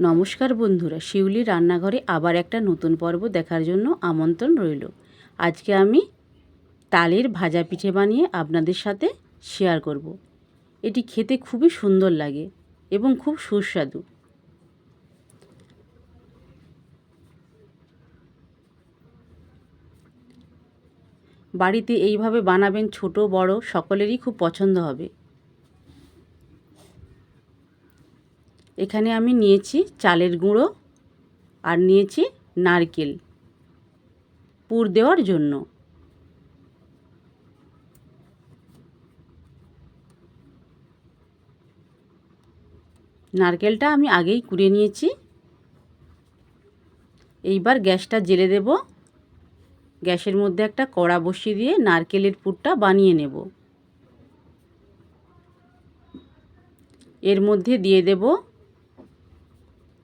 নমস্কার বন্ধুরা, শিউলি রান্নাঘরে আবার একটা নতুন পর্ব দেখার জন্য আমন্ত্রণ রইল। আজকে আমি তালের ভাজা পিঠে বানিয়ে আপনাদের সাথে শেয়ার করব। এটি খেতে খুবই সুন্দর লাগে এবং খুব সুস্বাদু। বাড়িতে এইভাবে বানাবেন ছোট, বড় সকলেরই খুব পছন্দ হবে। এখানে আমি নিয়েছি চালের গুঁড়ো আর নিয়েছি নারকেল পুর দেওয়ার জন্য। নারকেলটা আমি আগেই কুড়ে নিয়েছি। এইবার গ্যাসটা জেলে দেব। গ্যাসের মধ্যে একটা কড়া বসিয়ে দিয়ে নারকেলের পুরটা বানিয়ে নেব। এর মধ্যে দিয়ে দেব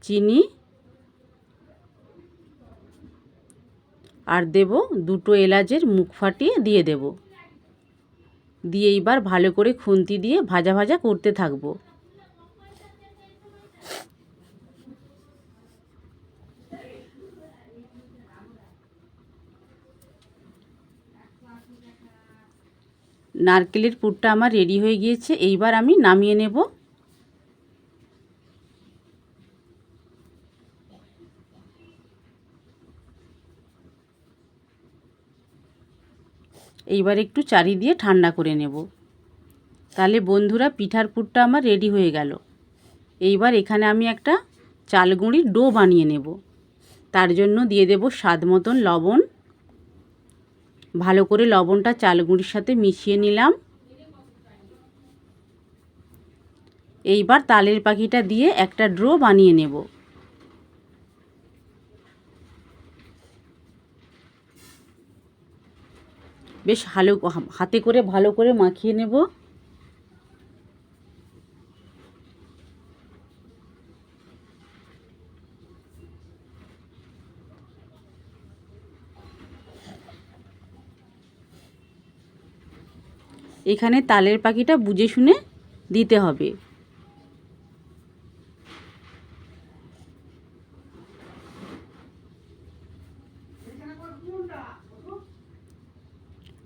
চিনি আর দেব দুটো এলাচের মুখ ফাটিয়ে দিয়ে দেব। দিয়ে এইবার ভালো করে খুন্তি দিয়ে ভাজা ভাজা করতে থাকব। নারকেলের পুরটা আমার রেডি হয়ে গিয়েছে, এইবার আমি নামিয়ে নেব। এইবার একটু চারি দিয়ে ঠান্ডা করে নেব। তাহলে বন্ধুরা, পিঠার পুরটা আমার রেডি হয়ে গেল। এইবার এখানে আমি একটা চালগুঁড়ির ডো বানিয়ে নেব। তার জন্য দিয়ে দেব স্বাদ মতন লবণ। ভালো করে লবণটা চালগুঁড়ির সাথে মিশিয়ে নিলাম। এইবার তালের পাখিটা দিয়ে একটা ড্রো বানিয়ে নেব। বেশ ভালো হাতে করে ভালো করে মাখিয়ে নেব। এখানে তালের পাখিটা বুঝে শুনে দিতে হবে।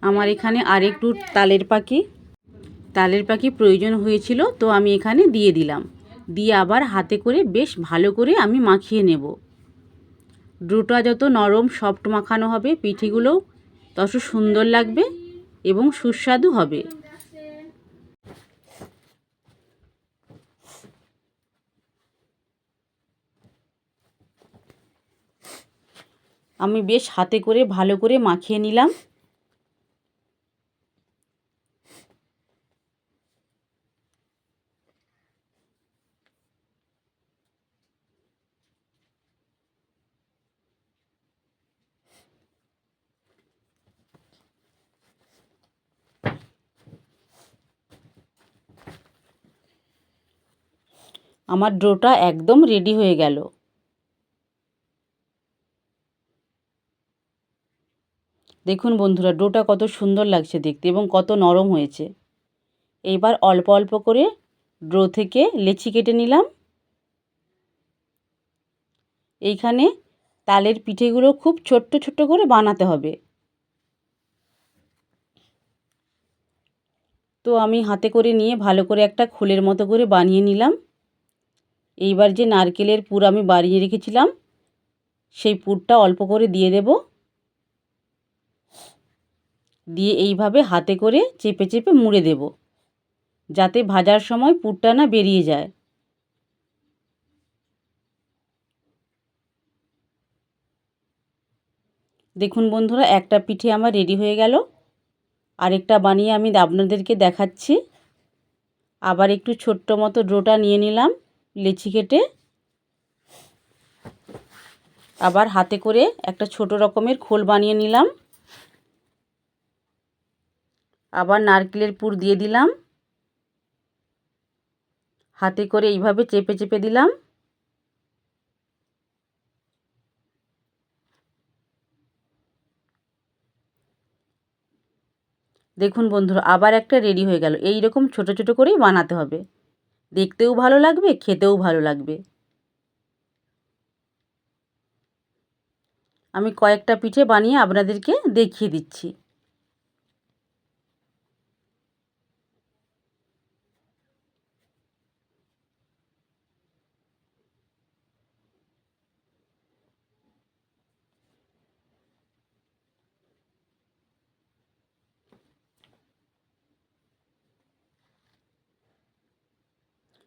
আমার এখানে আরেকটু তালের পাখি। তালের পাখি প্রয়োজন হয়েছিল, তো আমি এখানে দিয়ে দিলাম। দিয়ে আবার হাতে করে বেশ ভালো করে আমি মাখিয়ে নেব। ডোটা যত নরম সফট মাখানো হবে, পিঠিগুলো তত সুন্দর লাগবে এবং সুস্বাদু হবে। আমি বেশ হাতে করে ভালো করে মাখিয়ে নিলাম। আমার ডোটা একদম রেডি হয়ে গেল। দেখুন বন্ধুরা ডোটা কত সুন্দর লাগছে দেখতে এবং কত নরম হয়েছে। এইবার অল্প অল্প করে ড্রো থেকে লেচি কেটে নিলাম। এইখানে তালের পিঠেগুলো খুব ছোট্ট ছোট্ট করে বানাতে হবে। তো আমি হাতে করে নিয়ে ভালো করে একটা খোলের মতো করে বানিয়ে নিলাম। এইবার যে নারকেলের পুর আমি বানিয়ে রেখেছিলাম, সেই পুরটা অল্প করে দিয়ে দেব। দিয়ে এইভাবে হাতে করে চেপে চেপে মুড়ে দেব, যাতে ভাজার সময় পুরটা না বেরিয়ে যায়। দেখুন বন্ধুরা, একটা পিঠে আমার রেডি হয়ে গেল। আরেকটা বানিয়ে আমি আপনাদেরকে দেখাচ্ছি। আবার একটু ছোট্ট মতো ডোটা নিয়ে নিলাম। লেচি কেটে আবার হাতে করে একটা ছোট রকমের খোল বানিয়ে নিলাম। আবার নারকেলের পুর দিয়ে দিলাম। হাতে করে এইভাবে চেপে চেপে দিলাম। দেখুন বন্ধুরা, আবার একটা রেডি হয়ে গেল। এই রকম ছোটো ছোটো করেই বানাতে হবে। দেখতেও ভালো লাগবে খেতেও ভালো লাগবে। আমি কয়েকটা পিঠে বানিয়ে আপনাদেরকে দেখিয়ে দিচ্ছি।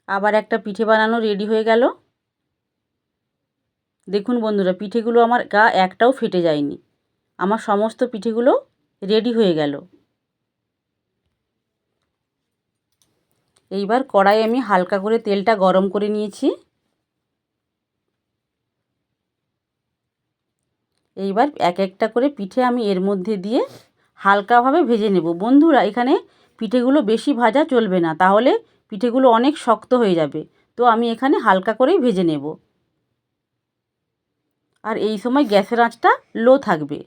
আবার একটা পিঠে বানানো রেডি হয়ে গেল। দেখুন বন্ধুরা, পিঠেগুলো আমার গা একটাও ফেটে যায়নি। আমার সমস্ত পিঠেগুলো রেডি হয়ে গেল। এইবার কড়াই আমি হালকা করে তেলটা গরম করে নিয়েছি। এইবার এক একটা করে পিঠে আমি এর মধ্যে দিয়ে হালকাভাবে ভেজে নেব। বন্ধুরা, এখানে পিঠেগুলো বেশি ভাজা চলবে না। তাহলে পিঠেগুলো অনেক শক্ত হয়ে যাবে। তো আমি এখানে হালকা করেই ভেজে নেব। আর এই সময় গ্যাসের আঁচটা লো থাকবে।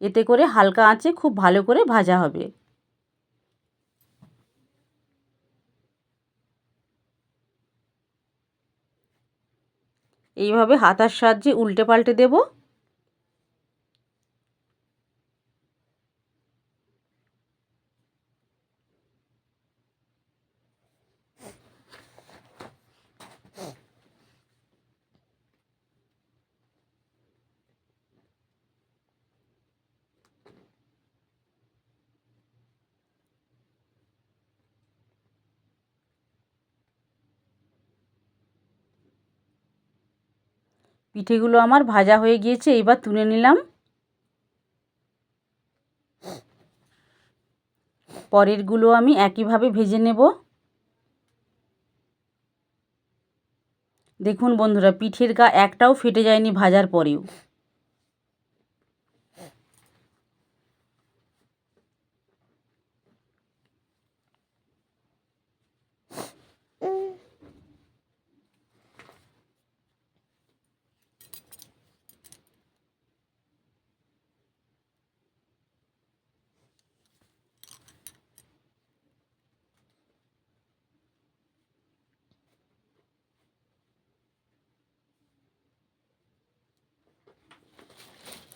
এতে করে হালকা আঁচে খুব ভালো করে ভাজা হবে। এইভাবে হাতার সাহায্যে উল্টে পাল্টে দেবো। পিঠেগুলো আমার ভাজা হয়ে গিয়েছে, এবার তুলে নিলাম। পরেরগুলো আমি একইভাবে ভেজে নেব। দেখুন বন্ধুরা, পিঠের গা একটাও ফেটে যায়নি ভাজার পরেও।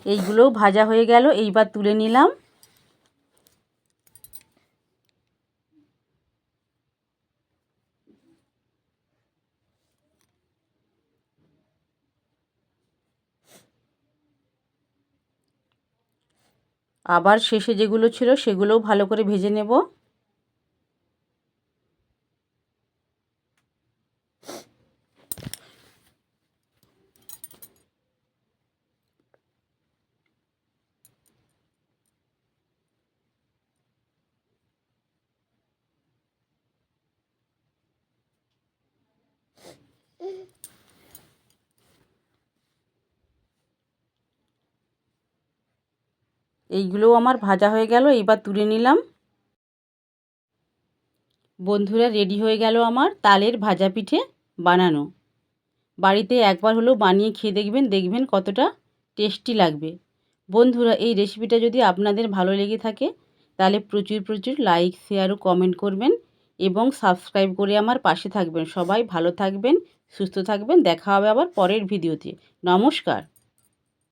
এইগুলোও ভাজা হয়ে গেল, এইবার তুলে নিলাম। আবার শেষে যেগুলো ছিল সেগুলোও ভালো করে ভেজে নেব। এইগুলোও আমার ভাজা হয়ে গেল, এইবার তুলে নিলাম। বন্ধুরা, রেডি হয়ে গেল আমার তালের ভাজা পিঠে বানানো। বাড়িতে একবার হলেও বানিয়ে খেয়ে দেখবেন দেখবেন কতটা টেস্টি লাগবে। বন্ধুরা, এই রেসিপিটা যদি আপনাদের ভালো লেগে থাকে, তাহলে প্রচুর প্রচুর লাইক, শেয়ার ও কমেন্ট করবেন এবং সাবস্ক্রাইব করে আমার পাশে থাকবেন। সবাই ভালো থাকবেন, সুস্থ থাকবেন। দেখা হবে আবার পরের ভিডিওতে। নমস্কার।